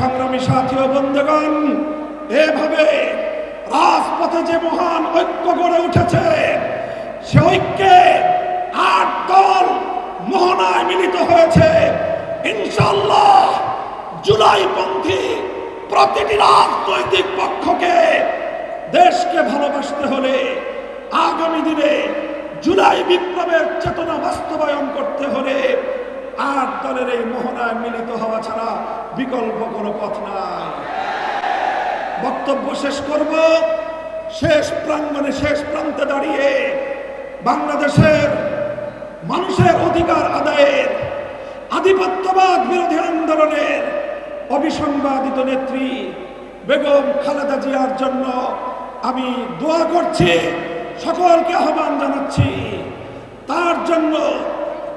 সংগ্রামী সাথী ও বন্ধুগণ, এভাবে রাজপথে যে মহান ঐক্য গড়ে উঠেছে, সে ঐক্যে আট দল মোহনায় মিলিত হয়েছে। ইনশাল্লাহ জুলাইপন্থী প্রতিটি রাজনৈতিক পক্ষকে দেশকে ভালোবাসতে হলে আগামী দিনে জুলাই বিপ্লবের চেতনা বাস্তবায়ন করতে হলে আট দলের এই মোহনায় মিলিত হওয়া ছাড়া বিকল্প কোনো পথ নাই। বক্তব্য শেষ করব। শেষ প্রাঙ্গণে শেষ প্রান্তে দাঁড়িয়ে বাংলাদেশের মানুষের অধিকার আদায়ের আধিপত্যবাদ বিরোধী আন্দোলনের অবিসংবাদিত নেত্রী বেগম খালেদা জিয়ার জন্য আমি দোয়া করছি, সকলকে আহ্বান জানাচ্ছি। তার জন্য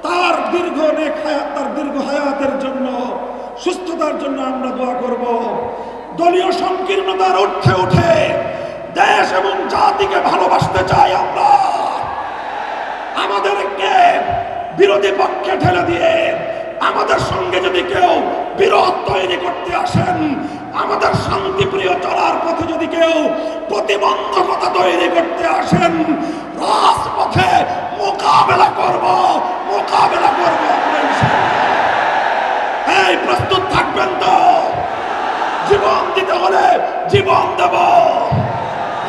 তার দীর্ঘ নেক হায়াত, তার দীর্ঘ হায়াতের জন্য, সুস্থতার জন্য আমরা দোয়া করব। দলীয় সংকীর্ণতার উঠে উঠে দেশ এবং জাতিকে ভালোবাসতে চাই আমরা। আমাদেরকে বিরোধী পক্ষে ঠেলে দিয়ে আমাদের সঙ্গে যদি কেউ বিরোধ তৈরি করতে আসেন, আমাদের শান্তিপ্রিয় চলার পথে যদি কেউ প্রতিবন্ধকতা তৈরি করতে আসেন, রাজপথে মোকাবেলা করব। মোকাবেলা করব। এই প্রস্তুত থাকবেন তো। জীবন দিতে হলে জীবন দেব।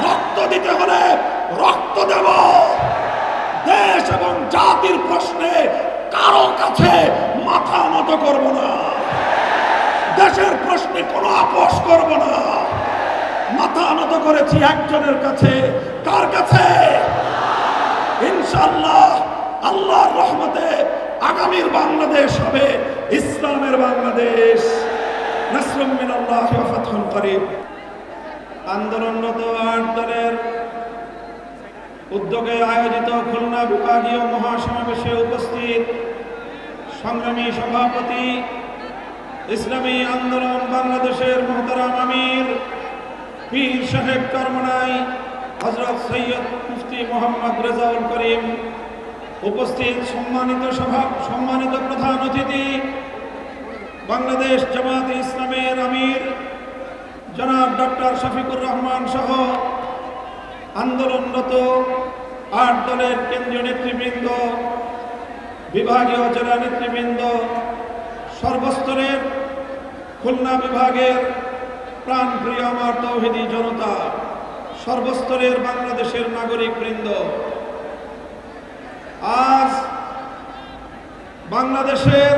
রক্ত দিতে হলে রক্ত দেব। দেশ এবং জাতির প্রশ্নে কারও কাছে মাথা নত করব না। দেশের প্রশ্নে কোনো আপোষ করব না। মাথা নত করেছি একজনের কাছে। কার কাছে? ইনশাল্লাহ আল্লাহর রহমতে আগামীর বাংলাদেশ হবে, ইসলামের বাংলাদেশ। নাসরুম মিনাল্লাহ ওয়া ফাতহুন করিব আন্দোলনরত আট উদ্যোগে আয়োজিত খুলনা বিভাগীয় মহাসমাবেশে উপস্থিত সংগ্রামী সভাপতি, ইসলামী আন্দোলন বাংলাদেশের মোহতারাম আমির, পীর সাহেব চরমনাই হজরত সৈয়দ মুফতি মোহাম্মদ রেজাউল করিম উপস্থিত সম্মানিত সভা, সম্মানিত প্রধান অতিথি, বাংলাদেশ জামাত ইসলামের আমির, জনাব ডক্টর শফিকুর রহমান সহ আন্দোলনরত আট দলের কেন্দ্রীয় নেতৃবৃন্দ, বিভাগীয় জেলা নেতৃবৃন্দ, সর্বস্তরের খুলনা বিভাগের প্রাণপ্রিয় আমার তৌহিদি জনতা, সর্বস্তরের বাংলাদেশের নাগরিক বৃন্দ আজ বাংলাদেশের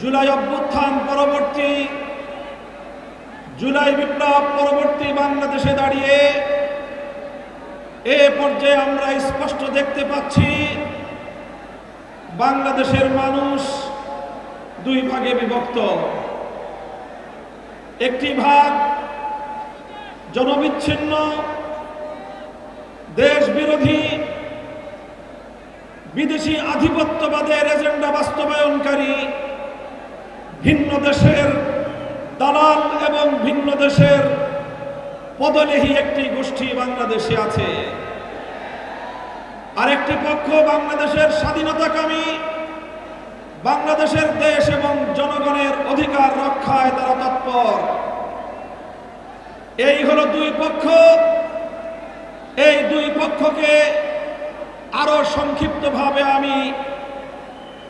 জুলাই অভ্যুত্থান পরবর্তী, জুলাই বিপ্লব পরবর্তী বাংলাদেশে দাঁড়িয়ে এ পর্যায়ে আমরা স্পষ্ট দেখতে পাচ্ছি, বাংলাদেশের মানুষ দুই ভাগে বিভক্ত। একটি ভাগ জনবিচ্ছিন্ন, দেশ বিরোধী বিদেশি আধিপত্যবাদের এজেন্ডা বাস্তবায়নকারী ভিন্ন দেশের দালাল এবং ভিন্ন দেশের পদলেহী একটি গোষ্ঠী বাংলাদেশে আছে। আরেকটি পক্ষ বাংলাদেশের স্বাধীনতাকামী, বাংলাদেশের দেশ এবং জনগণের অধিকার রক্ষায় তারা তৎপর। এই হলো দুই পক্ষ। এই দুই পক্ষকে আরও সংক্ষিপ্তভাবে আমি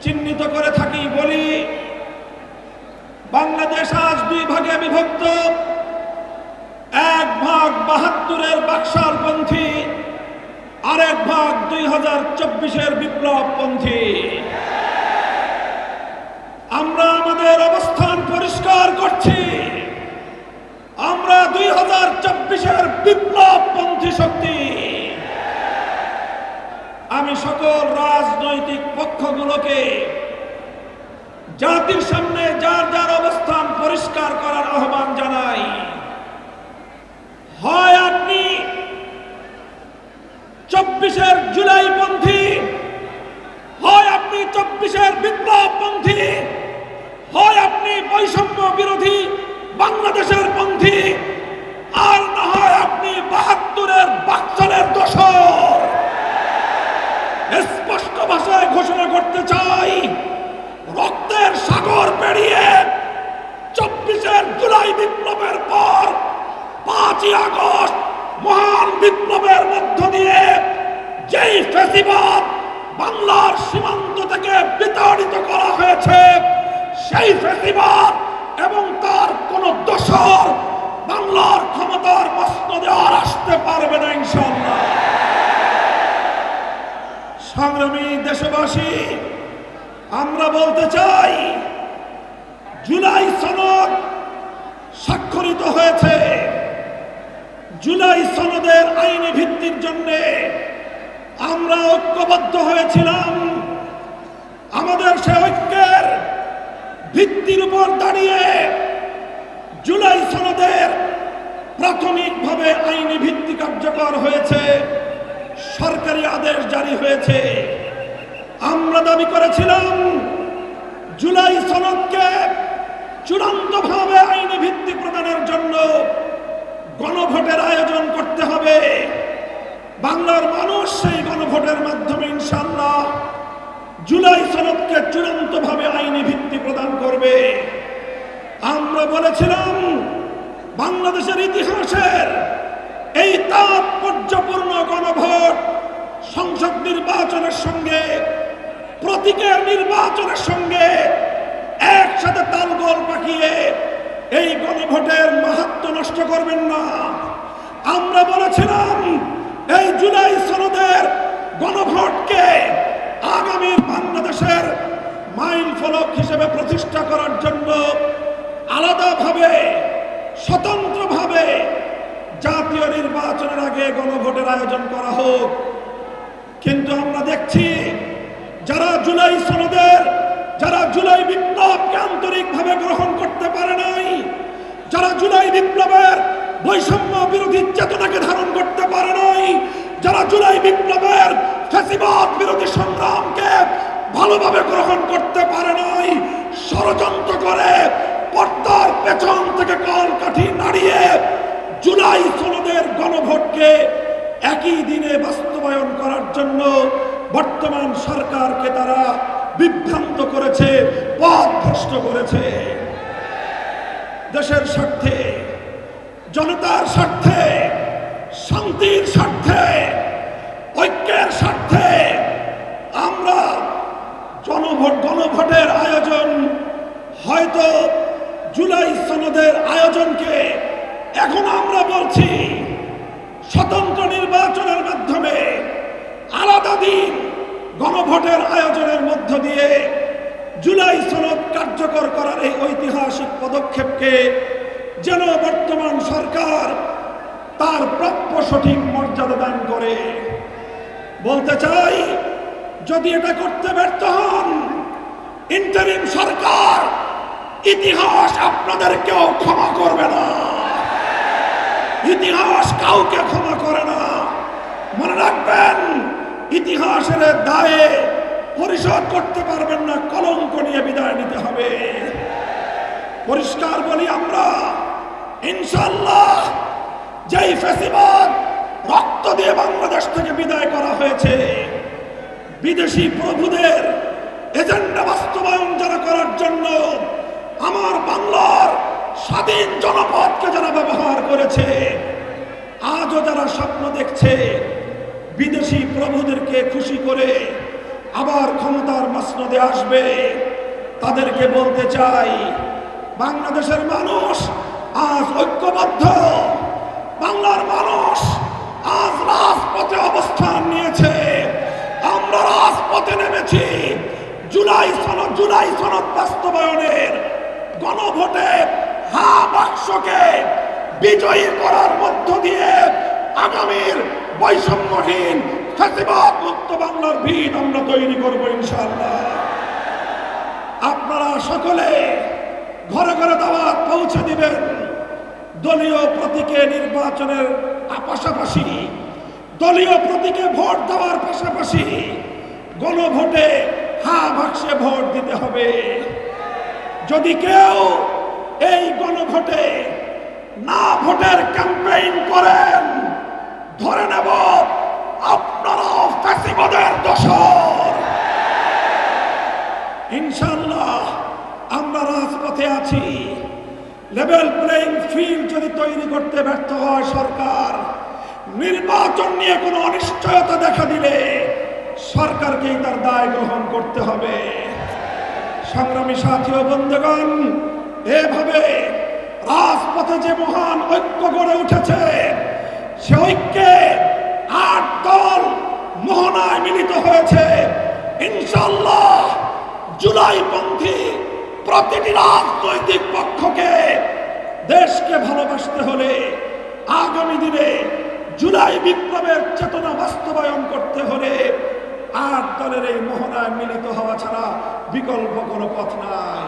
চিহ্নিত করে থাকি, বলি, বাংলাদেশ আজ দুই ভাগে বিভক্ত। এক ভাগ বাহাত্তরের বাকশালপন্থী, আরেক ভাগ দুই হাজার চব্বিশের বিপ্লবপন্থী। আমরা আমাদের অবস্থান পরিষ্কার করছি। আমরা দুই হাজার চব্বিশের বিপ্লবপন্থী শক্তি আমি সকল রাজনৈতিক পক্ষগুলোকে জাতির সামনে যার যার অবস্থান পরিষ্কার করার আহ্বান জানাই। হয় আপনি চব্বিশের জুলাই পন্থী, হয় আপনি চব্বিশের বিপ্লব পন্থী, হয় আপনি বৈষম্য বিরোধী বাংলাদেশের করতে চাই। রক্তের সাগর পেরিয়ে চব্বিশের জুলাই বিপ্লবের পর পাঁচই আগস্ট মহান বিপ্লবের মধ্য দিয়ে যেই ফেসিবাদ বাংলার সীমান্ত থেকে বিতাড়িত করা হয়েছে, সেই ফেসিবাদ এবং তার কোন দোষর বাংলার ক্ষমতার মস্ত দেওয়ার আসতে পারবে না ইনশাল্লাহ সংগ্রামী দেশবাসী, আমরা বলতে চাই, জুলাই সনদ স্বাক্ষরিত হয়েছে। জুলাই সনদের আইনি ভিত্তির জন্য আমরা ঐক্যবদ্ধ হয়েছিলাম। আমাদের সে ঐক্যের ভিত্তির উপর দাঁড়িয়ে জুলাই সনদের প্রাথমিকভাবে আইনি ভিত্তি কার্যকর হয়েছে। সরকারি আদেশ জারি হয়েছে। আমরা দাবি করেছিলাম, জুলাই সনদকে চূড়ান্তভাবে আইনি ভিত্তি প্রদানের জন্য গণভোটের আয়োজন করতে হবে। বাংলার মানুষ সেই গণভোটের মাধ্যমে ইনশাল্লাহ জুলাই সনদকে চূড়ান্তভাবে আইনি ভিত্তি প্রদান করবে। আমরা বলেছিলাম, বাংলাদেশের ইতিহাসের এই তাৎপর্যপূর্ণ গণভোট সংসদ নির্বাচনের সঙ্গে, প্রতীকের নির্বাচনের সঙ্গে একসাথে তালগোল পাকিয়ে এই গণভোটের মাহাত্ম নষ্ট করবেন না। আমরা বলেছিলাম, এই জুলাই সনদের গণভোটকে আগামী বাংলাদেশের মাইল ফলক হিসেবে প্রতিষ্ঠা করার জন্য আলাদাভাবে, স্বতন্ত্রভাবে জাতীয় নির্বাচনের আগে গণভোটের আয়োজন করা হোক। কিন্তু আমরা দেখছি যারা জুলাই সনদের, যারা জুলাই বিপ্লবকে আন্তরিকভাবে গ্রহণ করতে পারে নাই, যারা জুলাই বিপ্লবের বৈষম্য বিরোধী চেতনাকে ধারণ করতে পারে নাই, যারা জুলাই বিপ্লবের ফ্যাসিবাদ বিরোধী সংগ্রামকে ভালোভাবে গ্রহণ করতে পারে নাই, ষড়যন্ত্র করে পর্দার পেছন থেকে কল কাঠি নাড়িয়ে জুলাই সনদের গণভোটকে একই দিনে বাস্তবায়ন করার জন্য বর্তমান সরকারকে তারা বিভ্রান্ত করেছে পথ ভ্রষ্ট করেছে। দেশের স্বার্থে, জনতার স্বার্থে, শান্তির স্বার্থে, ঐক্যের স্বার্থে আমরা জনভোট, গণভোটের আয়োজন হয়তো জুলাই সনদের আয়োজনকে এখন আমরা বলছি, স্বতন্ত্র নির্বাচনের মাধ্যমে আলাদা দিন গণভোটের আয়োজনের মধ্য দিয়ে জুলাই সনদ কার্যকর করার এই ঐতিহাসিক পদক্ষেপকে যেন বর্তমান সরকার তার প্রাপ্য সঠিক মর্যাদা দান করে। বলতে চাই, যদি এটা করতে ব্যর্থ হন ইন্টারিম সরকার ইতিহাস আপনাদের কেউ ক্ষমা করবে না। ইতিহাস কাউকে ক্ষমা করে না। মনে রাখবেন, ইতিহাসের দায়ে পরিশোধ করতে পারবেন না, কলঙ্ক নিয়ে বিদায় নিতে হবে। পরিষ্কার বলি আমরা ইনশাল্লাহ যেই ফেসিবাদ রক্ত দিয়ে বাংলাদেশ থেকে বিদায় করা হয়েছে, বিদেশি প্রভুদের এজেন্ডা বাস্তবায়ন যারা করার জন্য আমার স্বাধীন জনপদকে যারা ব্যবহার করেছে, আজও যারা স্বপ্ন দেখছে, বিদেশি প্রভুদেরকে খুশি করে আবার ক্ষমতার মসনদে আসবে। তাদেরকে বলতে চাই, বাংলাদেশের মানুষ আজ ঐক্যবদ্ধ, বাংলার মানুষ আজ রাজপথে অবস্থান নিয়েছে। আমরা রাজপথে নেমেছি, জুলাই সনদ জুলাই সনদ বাস্তবায়নের গণভোটে হা বাক্সকে বিজয়ী করার মধ্য দিয়ে আগামীর বৈষম্যহীন ফেসিবাদ মুক্ত বাংলার ভিত আমরা তৈরি করব ইনশাআল্লাহ। আপনারা সকলে ঘরে ঘরে দাওয়াত পৌঁছে দিবেন। দলীয় প্রতীকে নির্বাচনের পাশাপাশি, দলীয় প্রতীকে ভোট দেওয়ার পাশাপাশি গণভোটে হা বাক্সে ভোট দিতে হবে। যদি কেউ এই গণভোটে না ভোটের ক্যাম্পেইন করেন, ধরে নেব আপনারা ফ্যাসিবাদের ইনশাল্লাহ আমরা রাজপথে আছি। লেভেল প্লেইং ফিল্ড যদি তৈরি করতে ব্যর্থ হয় সরকার, নির্বাচন নিয়ে কোনো অনিশ্চয়তা দেখা দিলে সরকারকেই তার দায় গ্রহণ করতে হবে। সংগ্রামী সাথী ও বন্ধুগণ এভাবে রাজপথে যে মহান ঐক্য গড়ে উঠেছে, সে ঐক্যে আট দল মোহনায় মিলিত হয়েছে। ইনশাল্লাহ জুলাইপন্থী প্রতিটি রাজনৈতিক পক্ষকে দেশকে ভালোবাসতে হলে আগামী দিনে জুলাই বিপ্লবের চেতনা বাস্তবায়ন করতে হলে আট দলের এই মোহনায় মিলিত হওয়া ছাড়া বিকল্প কোনো পথ নাই।